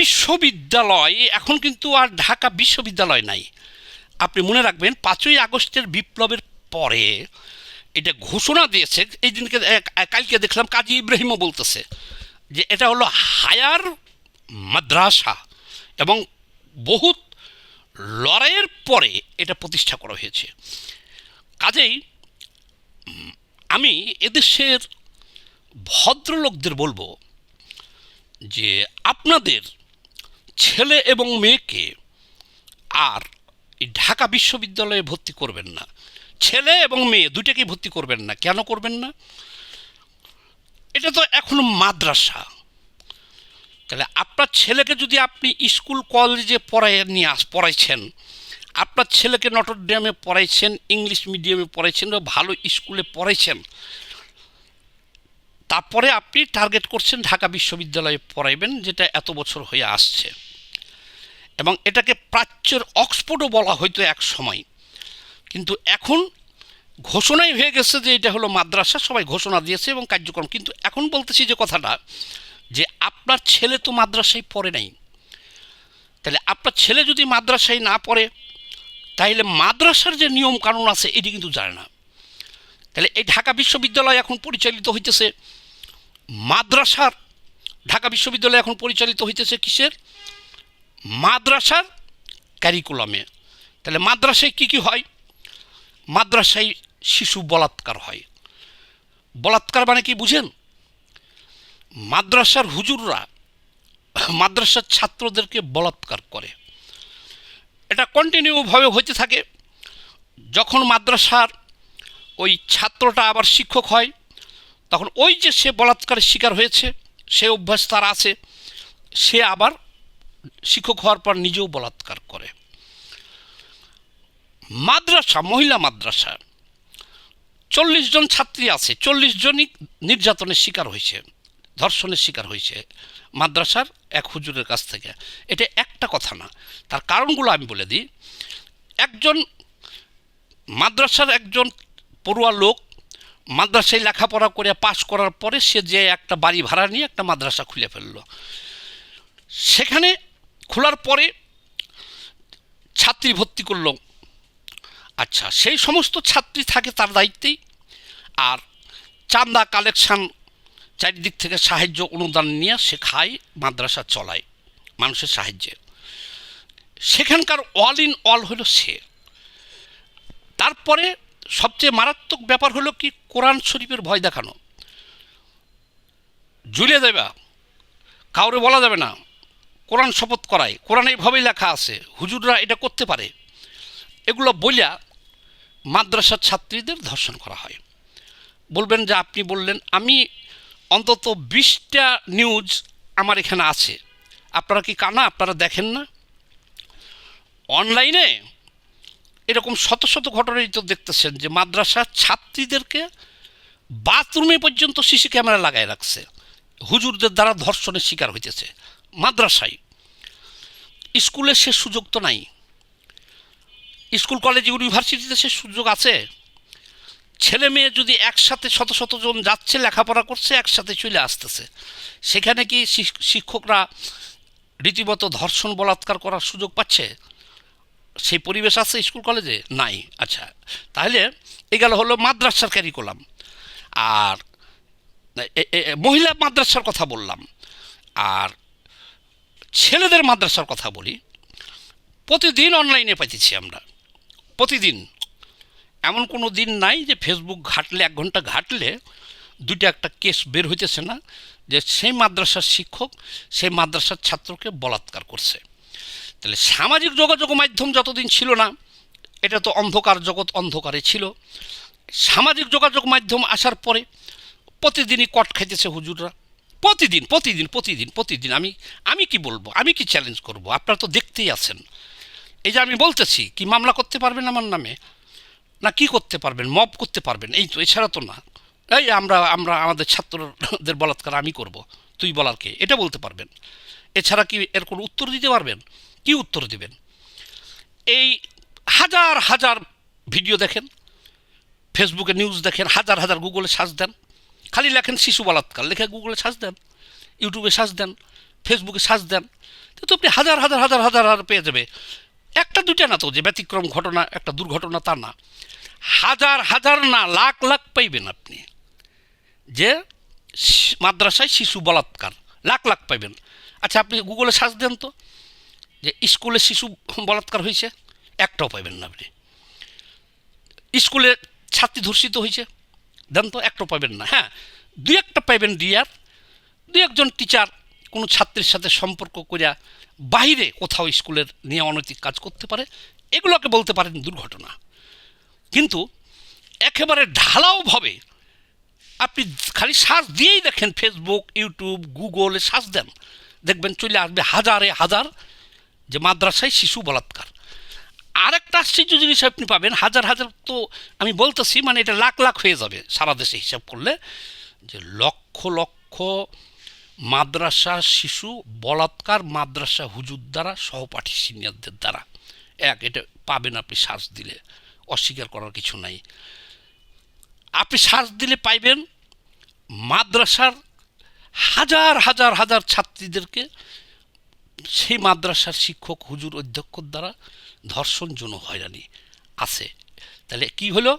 বিশ্ববিদ্যালয়, এখন কিন্তু আর ঢাকা বিশ্ববিদ্যালয় নাই। আপনি মনে রাখবেন, পাঁচই আগস্টের বিপ্লবের পরে এটা ঘোষণা দিয়েছে, এই দিনকে কালকে দেখলাম কাজী ইব্রাহিমও বলতেছে যে এটা হলো হায়ার মাদ্রাসা এবং বহুত লড়াইয়ের পরে এটা প্রতিষ্ঠা করা হয়েছে। কাজেই, আমি এদেশের ভদ্রলোকদের বলব যে আপনাদের ছেলে এবং মেয়েকে আর ঢাকা বিশ্ববিদ্যালয়ে ভর্তি করবেন না। ছেলে এবং মেয়ে দুইটাকেই ভর্তি করবেন না। কেন করবেন না? এটা তো এখনও মাদ্রাসা। তাহলে আপনার ছেলেকে যদি আপনি স্কুল, কলেজে পড়াই নিয়ে আস, পড়াইছেন, আপনার ছেলেকে নটরডেমে পড়াইছেন, ইংলিশ মিডিয়ামে পড়াইছেন বা ভালো স্কুলে পড়াইছেন, তারপরে আপনি টার্গেট করছেন ঢাকা বিশ্ববিদ্যালয়ে পড়াইবেন, যেটা এত বছর হয়ে আসছে। এবং এটাকে প্রাচ্যের অক্সফোর্ডও বলা হয়তো এক সময়। কিন্তু এখন ঘোষণাই হয়ে গেছে যে এটা হলো মাদ্রাসা, সবাই ঘোষণা দিয়েছে এবং কার্যক্রম। কিন্তু এখন বলতেছি যে কথাটা যে আপনার ছেলে তো মাদ্রাসায় পড়ে নাই। তাহলে আপনার ছেলে যদি মাদ্রাসায় না পড়ে, তাহলে মাদ্রাসার যে নিয়ম কানুন আছে, এটি কিন্তু জানে না। তাহলে এই ঢাকা বিশ্ববিদ্যালয় এখন পরিচালিত হইতেছে। মাদ্রাসার ঢাকা বিশ্ববিদ্যালয় এখন পরিচালিত হইতেছে কিসের? মাদ্রাসার ক্যারিকুলামে তাহলে মাদ্রাসায় কি কি হয়? মাদ্রাসায় শিশু বলাৎকার হয়। বলাৎকার মানে কি বুঝেন? মাদ্রাসার হুজুররা মাদ্রাসার ছাত্রদেরকে বলাৎকার করে। এটা কন্টিনিউভাবে হইতে থাকে। যখন মাদ্রাসার ওই ছাত্রটা আবার শিক্ষক হয়, তখন ওই যে সে বলাৎকারের শিকার হয়েছে, সে অভ্যাস তার আছে, সে আবার শিক্ষক হওয়ার পর নিজেও বলাৎকার করে। মাদ্রাসা, মহিলা মাদ্রাসা, চল্লিশ জন ছাত্রী আছে, চল্লিশ জনই নির্যাতনের শিকার হয়েছে, ধর্ষণের শিকার হয়েছে মাদ্রাসার এক হুজুরের কাছ থেকে। এটা একটা কথা না, তার কারণগুলো আমি বলে দিই। একজন মাদ্রাসার একজন পড়ুয়া লোক মাদ্রাসায় লেখাপড়া করে পাশ করার পরে সে যে একটা বাড়ি ভাড়া নিয়ে একটা মাদ্রাসা খুলে ফেলল। সেখানে খোলার পরে ছাত্রী ভর্তি করল। আচ্ছা সেই সমস্ত ছাত্রী থাকে তার দায়িত্বেই। আর চান্দা কালেকশান চারিদিক থেকে সাহায্য অনুদান নিয়ে সে খায়, মাদ্রাসা চলায় মানুষের সাহায্যে। সেখানকার অল ইন অল হলো সে। তারপরে সবচেয়ে মারাত্মক ব্যাপার হলো কি, কোরআন শরীফের ভয় দেখানো। ঝুলে দেবা, কাউরে বলা যাবে না। কোরআন শপথ করায়, কোরআন এইভাবেই লেখা আছে, হুজুররা এটা করতে পারে। এগুলো বলিয়া মাদ্রাসার ছাত্রীদের ধর্ষণ করা হয়। বলবেন যে আপনি বললেন, আমি অন্তত বিশটা নিউজ আমার এখানে আছে। আপনারা কি কানা? আপনারা দেখেন না? অনলাইনে এরকম শত শত ঘটনাই তো দেখতেছেন যে মাদ্রাসার ছাত্রীদেরকে বাথরুমে পর্যন্ত সিসি ক্যামেরা লাগায় রাখছে। হুজুরদের দ্বারা ধর্ষণের শিকার হইতেছে। মাদ্রাসায়। স্কুলে সে সুযোগ তো নাই। স্কুল, কলেজ, ইউনিভার্সিটিতে সে সুযোগ আছে। ছেলে মেয়ে যদি একসাথে শত শত জন যাচ্ছে, লেখাপড়া করছে, একসাথে চলে আসতেছে। সেখানে কি শিক্ষকরা রীতিমতো ধর্ষণ, বলাৎকার করার সুযোগ পাচ্ছে? সেই পরিবেশ আছে স্কুল, কলেজে? নাই। আচ্ছা তাহলে এ গেল হলো মাদ্রাসার ক্যারিকুলাম আর মহিলা মাদ্রাসার কথা বললাম। আর ছেলেদের মাদ্রাসার কথা বলি, প্রতিদিন অনলাইনে পাইতেছি আমরা, প্রতিদিন। এমন কোনো দিন নাই যে ফেসবুক ঘাটলে, এক ঘণ্টা ঘাটলে দুইটা একটা কেস বের হইতেছে না, যে সেই মাদ্রাসার শিক্ষক সেই মাদ্রাসার ছাত্রকে বলাৎকার করছে। তাহলে সামাজিক যোগাযোগ মাধ্যম যতদিন ছিল না, এটা তো অন্ধকার জগৎ অন্ধকারে ছিল। সামাজিক যোগাযোগ মাধ্যম আসার পরে প্রতিদিনই কট খাইতেছে হুজুররা। প্রতিদিন প্রতিদিন প্রতিদিন প্রতিদিন আমি আমি কি বলব? আমি কি চ্যালেঞ্জ করব? আপনারা তো দেখতেই আছেন। এই যে আমি বলতেছি, কি মামলা করতে পারবেন আমার নামে? না কি করতে পারবেন? মব করতে পারবেন? এই তো, এছাড়া তো না। এই আমরা আমরা আমাদের ছাত্রদের বলাৎকার আমি করব। তুই বলার কে? এটা বলতে পারবেন। এছাড়া কি এর কোনো উত্তর দিতে পারবেন? কি উত্তর দিবেন? এই হাজার হাজার ভিডিও দেখেন। ফেসবুকে নিউজ দেখেন, হাজার হাজার গুগলে সার্চ দেন। খালি লেখেন শিশু বলাৎকার। লেখে গুগলে সার্চ দেন ইউটিউবে সার্চ দেন ফেসবুকে সার্চ দেন, তো আপনি হাজার হাজার হাজার হাজার হাজার পেয়ে যাবে। একটা দুইটা না তো, যে ব্যতিক্রম ঘটনা, একটা দুর্ঘটনা তা না। হাজার হাজার না, লাখ লাখ পাইবেন আপনি। যে মাদ্রাসায় শিশু বলাৎকার, লাখ লাখ পাইবেন। আচ্ছা আপনি গুগলে সার্চ দেন তো, যে স্কুলে শিশু বলাৎকার হয়েছে একটাও পাইবেন না আপনি। স্কুলে ছাত্রী ধর্ষিত হয়েছে দেন তো একটা পাইবেন না হ্যাঁ? দুই একটা পাইবেন ডিয়ার দুই একজন টিচার কোনো ছাত্রীর সাথে সম্পর্ক করিয়া বাইরে কোথাও স্কুলের নিয়ে অনৈতিক কাজ করতে পারে, এগুলোকে বলতে পারেন দুর্ঘটনা। কিন্তু একেবারে ঢালাওভাবে আপনি খালি সার্চ দিয়েই দেখেন ফেসবুক ইউটিউব গুগলে সার্চ দেন, দেখবেন চলে আসবে হাজারে হাজার যে মাদ্রাসায় শিশু বলাৎকার। আরেকটা আশ্চর্য জিনিস আপনি পাবেন, হাজার হাজার তো আমি বলতেছি মানে এটা লাখ লাখ হয়ে যাবে সারা দেশে হিসাব করলে, যে লক্ষ লক্ষ মাদ্রাসা শিশু, বলাৎকার মাদ্রাসা হুজুর দ্বারা, সহপাঠী সিনিয়রদের দ্বারা। এক, এটা পাবেন আপনি সার্চ দিলে, অস্বীকার করার কিছু নাই। আপনি সার্চ দিলে পাইবেন মাদ্রাসার হাজার হাজার হাজার ছাত্রীদেরকে সেই মাদ্রাসার শিক্ষক, হুজুর অধ্যক্ষর দ্বারা ধর্ষণ যৌন হয়রানি আছে। তাহলে কি হলো?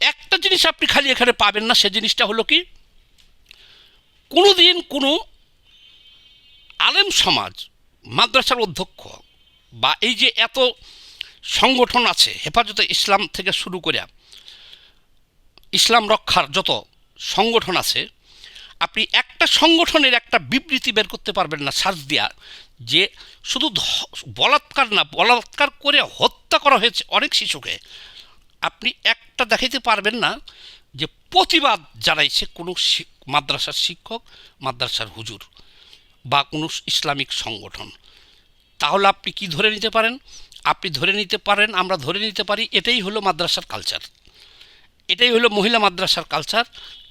একটা জিনিস আপনি খালি এখানে পাবেন না, সে জিনিসটা হলো কি? কোনো দিন কোনো আলেম সমাজ, মাদ্রাসার অধ্যক্ষ বা এই যে এত সংগঠন আছে, হেফাজতে ইসলাম থেকে শুরু করে ইসলাম রক্ষার যত সংগঠন আছে আপনি একটা সংগঠনের একটা বিবৃতি বের করতে পারবেন না সার্চ দিয়া যে শুধু বলাৎকার না, বলাৎকার করে হত্যা করা হয়েছে অনেক শিশুকে। আপনি একটা দেখাইতে পারবেন না যে প্রতিবাদ জানাইছে কোনো মাদ্রাসার শিক্ষক, মাদ্রাসার হুজুর বা কোনো ইসলামিক সংগঠন। তাহলে আপনি কি ধরে নিতে পারেন? আপনি ধরে নিতে পারেন, আমরা ধরে নিতে পারি, এটাই হলো মাদ্রাসার কালচার এটাই হলো মহিলা মাদ্রাসার কালচার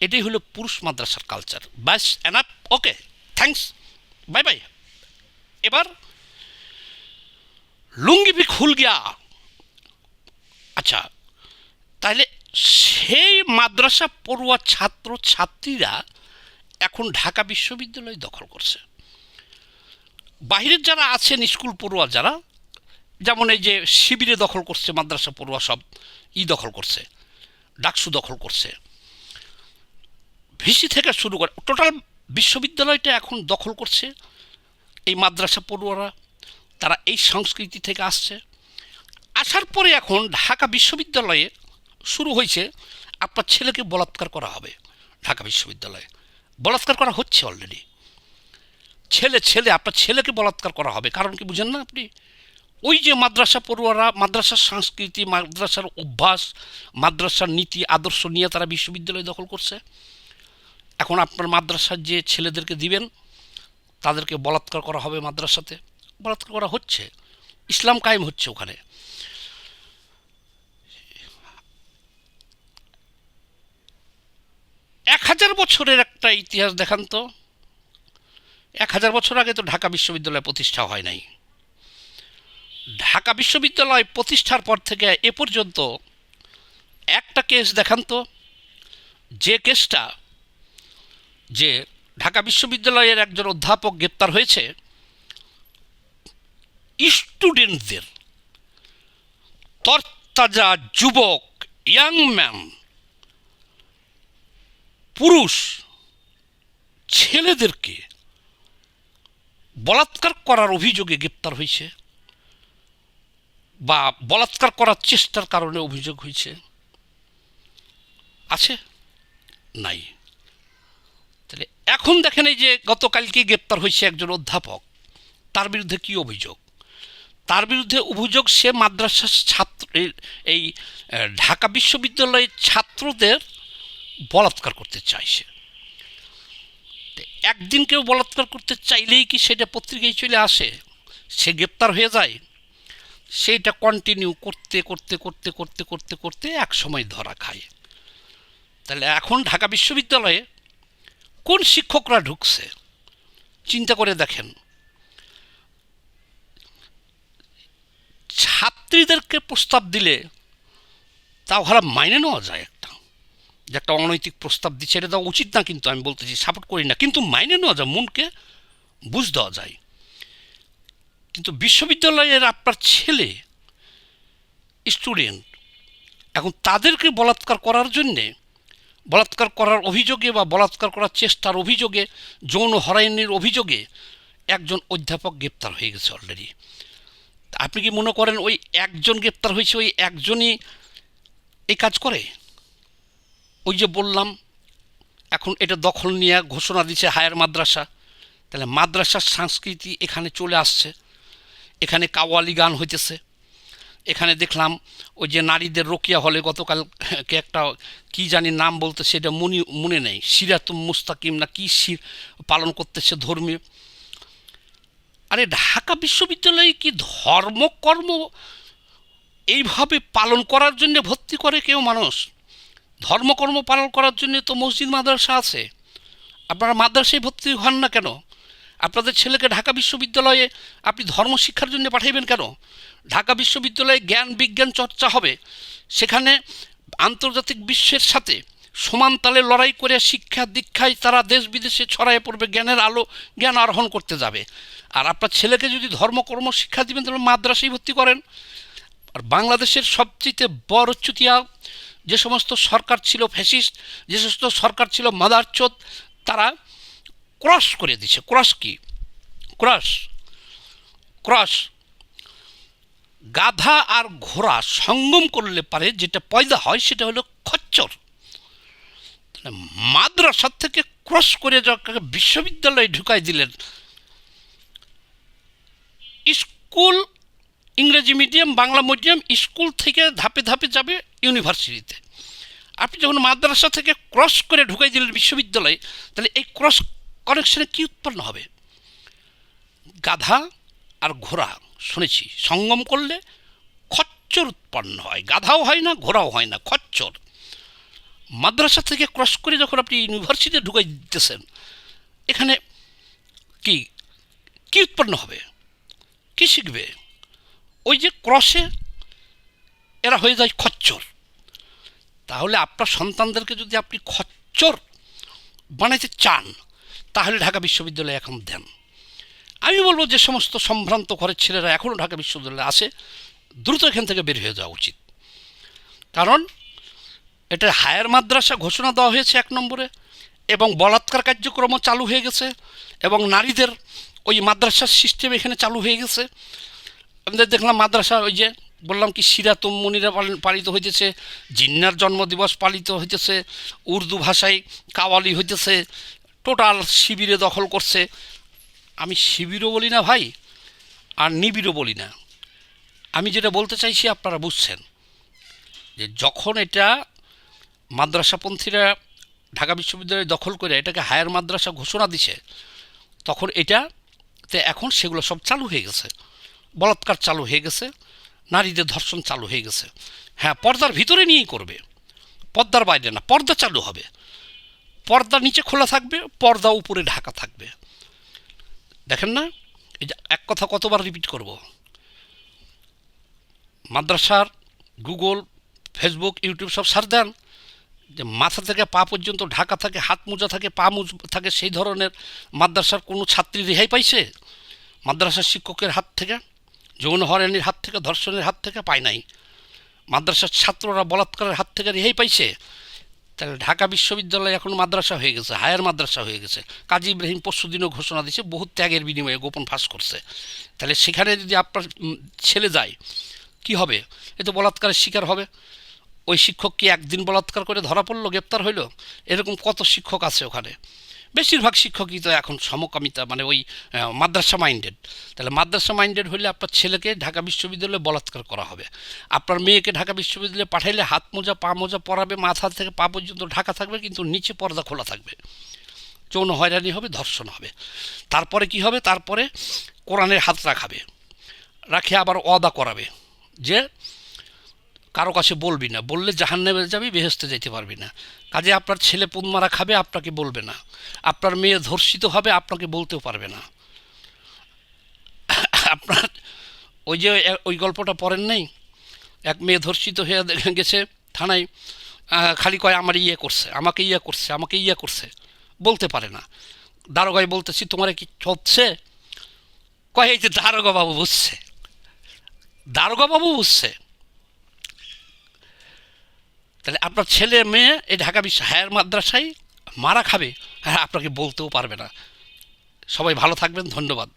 এটাই হলো পুরুষ মাদ্রাসার কালচার ব্যাস enough okay thanks bye bye এবার, লুঙ্গি ভি খুল গিয়া। আচ্ছা তাহলে সেই মাদ্রাসা পড়ুয়া ছাত্র ছাত্রীরা এখন ঢাকা বিশ্ববিদ্যালয় দখল করছে। বাইরের যারা আছেন, স্কুল পড়ুয়া যারা, যেমন এই যে শিবিরে দখল করছে মাদ্রাসা পড়ুয়া সব, ই দখল করছে। ডাকসু দখল করছে। ভিসি থেকে শুরু করে টোটাল বিশ্ববিদ্যালয়টা এখন দখল করছে। এই মাদ্রাসা পড়ুয়ারা, তারা এই সংস্কৃতি থেকে আসছে। আসার পরে এখন ঢাকা বিশ্ববিদ্যালয়ে শুরু হয়েছে, আপনার ছেলেকে বলাৎকার করা হবে ঢাকা বিশ্ববিদ্যালয়ে। বলাৎকার করা হচ্ছে অলরেডি ছেলে ছেলে, আপনার ছেলেকে বলাৎকার করা হবে, কারণ কি বুঝেন না আপনি? ওই যে মাদ্রাসা পড়ুয়ারা, মাদ্রাসার সংস্কৃতি, মাদ্রাসার অভ্যাস, মাদ্রাসার নীতি, আদর্শ নিয়ে তারা বিশ্ববিদ্যালয় দখল করছে। এখন আপনার মাদ্রাসার যে ছেলেদেরকে দিবেন, তাদেরকে বলাৎকার করা হবে মাদ্রাসাতে। বলাৎকার করা হচ্ছে। ইসলাম কায়েম হচ্ছে ওখানে। এক হাজার বছরের একটা ইতিহাস দেখান তো। এক হাজার বছর আগে তো ঢাকা বিশ্ববিদ্যালয় প্রতিষ্ঠা হয় নাই। ঢাকা বিশ্ববিদ্যালয় প্রতিষ্ঠার পর থেকে এ পর্যন্ত একটা কেস দেখান তো, যে কেসটা যে ঢাকা বিশ্ববিদ্যালয়ের একজন অধ্যাপক গ্রেপ্তার হয়েছে, স্টুডেন্টদের। তরতাজা যুবক, ইয়াং ম্যান পুরুষ, ছেলেদেরকে বলাৎকার করার অভিযোগে গ্রেপ্তার হয়েছে। বা বলাৎকার করার চেষ্টার কারণে অভিযোগ হয়েছে। আছে? নাই। তাহলে এখন দেখেন এই যে গতকালকে গ্রেপ্তার হয়েছে একজন অধ্যাপক, তার বিরুদ্ধে কি অভিযোগ? তার বিরুদ্ধে অভিযোগ সে মাদ্রাসার ছাত্র এই- ঢাকা বিশ্ববিদ্যালয়ের ছাত্রদের বলাৎকার করতে চাইছে একদিন কেউ বলাৎকার করতে চাইলেই কি সেটা পত্রিকায় চলে আসে? সে গ্রেপ্তার হয়ে যায়? সেইটা কন্টিনিউ করতে করতে করতে করতে করতে করতে এক সময় ধরা খায়। তাহলে এখন ঢাকা বিশ্ববিদ্যালয়ে কোন শিক্ষকরা ঢুকছে? চিন্তা করে দেখেন। ছাত্রীদেরকে প্রস্তাব দিলে তাও ভালো মাইনে নেওয়া যায় একটা। যে একটা অনৈতিক প্রস্তাব দিচ্ছে, এটা দেওয়া উচিত না কিন্তু, আমি বলতেছি সাপোর্ট করি না। কিন্তু মাইনে নেওয়া যায়, মনকে বুঝ দেওয়া যায়। কিন্তু বিশ্ববিদ্যালয়ের আপনার ছেলে স্টুডেন্ট এখন তাদেরকে বলাৎকার করার জন্যে, বলাৎকার করার অভিযোগে বা বলাৎকার করার চেষ্টার অভিযোগে, যৌন হরাইনের অভিযোগে একজন অধ্যাপক গ্রেপ্তার হয়ে গেছে অলরেডি আপনি কি মনে করেন ওই একজন গ্রেপ্তার হয়েছে, ওই একজনই এই কাজ করে? ওই যে বললাম, এখন এটা দখল নিয়ে ঘোষণা দিচ্ছে হায়ার মাদ্রাসা, তাহলে মাদ্রাসার সংস্কৃতি এখানে চলে আসছে। এখানে কাওয়ালি গান হইতেছে। এখানে দেখলাম ওই যে নারীদের রোকিয়া হলে গতকাল কে একটা কি জানি নাম বলতে সেটা মনে মনে নেই। সিরাতুম মুস্তাকিম না কি শির পালন করতেছে ধর্মীয়। আরে ঢাকা বিশ্ববিদ্যালয়ে কি ধর্মকর্ম এইভাবে পালন করার জন্য ভর্তি করে কেউ মানুষ? ধর্মকর্ম পালন করার জন্য তো মসজিদ, মাদ্রাসা আছে। আপনারা মাদ্রাসায় ভর্তি হন না কেন? আপনাদের ছেলেকে ঢাকা বিশ্ববিদ্যালয়ে আপনি ধর্ম শিক্ষার জন্য পাঠাইবেন কেন? ঢাকা বিশ্ববিদ্যালয়ে জ্ঞান, বিজ্ঞান চর্চা হবে। সেখানে আন্তর্জাতিক বিশ্বের সাথে সমান তালে লড়াই করে শিক্ষা দীক্ষায় তারা দেশ বিদেশে ছড়াইয়ে পড়বে, জ্ঞানের আলো, জ্ঞান আরোহণ করতে যাবে। আর আপনার ছেলেকে যদি ধর্মকর্ম শিক্ষা দিবেন, তাহলে মাদ্রাসায় ভর্তি করেন। আর বাংলাদেশের সবচেয়ে বড় চুতিয়া, যে সমস্ত সরকার ছিল ফ্যাসিস্ট, যে সমস্ত সরকার ছিল মাদারচোদ, তারা ক্রস করে দিছে। ক্রস কি? ক্রস। ক্রস। গাধা আর ঘোড়া সঙ্গম করলে পারে যেটা পয়দা হয় সেটা হলো খচ্চর। মাদ্রাসা থেকে ক্রস করে যখন বিশ্ববিদ্যালয়ে ঢুকাই দিলেন। স্কুল, ইংরেজি মিডিয়াম, বাংলা মিডিয়াম স্কুল থেকে ধাপে ধাপে যাবে ইউনিভার্সিটিতে। আপনি যখন মাদ্রাসা থেকে ক্রস করে ঢুকাই দিলেন বিশ্ববিদ্যালয়ে, তাহলে এই ক্রস কানেকশনে কী উৎপন্ন হবে? গাধা আর ঘোড়া, শুনেছি, সঙ্গম করলে খচ্চর উৎপন্ন হয়। গাধাও হয় না, ঘোড়াও হয় না, খচ্চর। মাদ্রাসা থেকে ক্রস করে যখন আপনি ইউনিভার্সিটিতে ঢুকাই দিতেছেন, এখানে কি কি উৎপন্ন হবে? কি শিখবে? ওই যে ক্রসে এরা হয়ে যায় খচ্চর। তাহলে আপনার সন্তানদেরকে যদি আপনি খচ্চর বানাইতে চান তাহলে ঢাকা বিশ্ববিদ্যালয়ে এখন দেন। আমি বলব যে সমস্ত সম্ভ্রান্ত ঘরের ছেলেরা এখনও ঢাকা বিশ্ববিদ্যালয়ে আসে দ্রুত এখান থেকে বের হয়ে যাওয়া উচিত। কারণ এটা হায়ার মাদ্রাসা ঘোষণা দেওয়া হয়েছে এক নম্বরে, এবং বলাৎকার কার্যক্রমও চালু হয়ে গেছে, এবং নারীদের ওই মাদ্রাসার সিস্টেম এখানে চালু হয়ে গেছে। আমাদের দেখলাম মাদ্রাসা ওই যে বললাম কি সিরাতুম মনিরা পালিত হইতেছে, জিন্নার জন্মদিবস পালিত হইতেছে, উর্দু ভাষায় কাওয়ালি হইতেছে টোটাল শিবিরে দখল করছে। আমি শিবিরও বলি না ভাই, আর নিবিড়ও বলি না। আমি যেটা বলতে চাইছি আপনারা বুঝছেন, যে যখন এটা মাদ্রাসাপন্থীরা ঢাকা বিশ্ববিদ্যালয়ে দখল করে এটাকে হায়ার মাদ্রাসা ঘোষণা দিছে, তখন এটাতে এখন সেগুলো সব চালু হয়ে গেছে। বলাৎকার চালু হয়ে গেছে, নারীদের ধর্ষণ চালু হয়ে গেছে। হ্যাঁ পর্দার ভিতরে নিয়েই করবে। পর্দার বাইরে না, পর্দা চালু হবে। পর্দা নিচে খোলা থাকবে, পর্দা উপরে ঢাকা থাকবে। দেখেন না? এই যে এক কথা কতবার রিপিট করব? মাদ্রাসার, গুগল ফেসবুক ইউটিউব সব সার দেন, যে মাথা থেকে পা পর্যন্ত ঢাকা থাকে, হাত মোজা থাকে, পা মুজ থাকে, সেই ধরনের মাদ্রাসার কোনো ছাত্রী রেহাই পাইছে? মাদ্রাসার শিক্ষকের হাত থেকে, যৌন হয়রানির হাত থেকে, ধর্ষণের হাত থেকে পায় নাই। মাদ্রাসার ছাত্ররা বলাৎকারের হাত থেকে রেহাই পাইছে? তাহলে ঢাকা বিশ্ববিদ্যালয় এখন মাদ্রাসা হয়ে গেছে, হায়ার মাদ্রাসা হয়ে গেছে। কাজী ইব্রাহিম পরশুদিনও ঘোষণা দিয়েছে বহু ত্যাগের বিনিময়ে গোপন ফাঁস করছে। তাহলে সেখানে যদি আপনার ছেলে যায়, কি হবে? এ তো বলাৎকারের শিকার হবে। ওই শিক্ষক কি একদিন বলাৎকার করে ধরা পড়ল, গ্রেপ্তার হইল? এরকম কত শিক্ষক আছে ওখানে? বেশিরভাগ শিক্ষকই তো এখন সমকামিতা মানে ওই মাদ্রাসা মাইন্ডেড তাহলে মাদ্রাসা মাইন্ডেড হলে আপনার ছেলেকে ঢাকা বিশ্ববিদ্যালয়ে বলাৎকার করা হবে। আপনার মেয়েকে ঢাকা বিশ্ববিদ্যালয়ে পাঠাইলে হাত মোজা, পা মোজা পরাবে, মাথা থেকে পা পর্যন্ত ঢাকা থাকবে, কিন্তু নিচে পর্দা খোলা থাকবে। যৌন হয়রানি হবে, ধর্ষণ হবে। তারপরে কি হবে? তারপরে কোরআনের হাত রাখাবে। রাখে আবার অদা করাবে যে কারও কাছে বলবি না। বললে জাহান্নামে যাবি বেহেস্তে যেতে পারবি না। কাজে আপনার ছেলে পুনমারা খাবে, আপনাকে বলবে না। আপনার মেয়ে ধর্ষিত হবে, আপনাকে বলতেও পারবে না। আপনার ওই যে ওই গল্পটা পড়েন নেই? এক মেয়ে ধর্ষিত হয়ে গেছে থানায় খালি কয়, আমার ইয়ে করছে, আমাকে ইয়ে করছে, আমাকে ইয়ে করছে। বলতে পারে না। দারোগাই বলতেছি, তোমার কি চলছে? কয়, এই যে দারোগা বাবু বুঝছে। দারোগা বাবু বুঝছে? তাহলে আপনার ছেলে মেয়ে এই ঢাকা বিশ্ব হায়ার মাদ্রাসায় মারা খাবে হ্যাঁ আপনাকে বলতেও পারবে না। সবাই ভালো থাকবেন, ধন্যবাদ।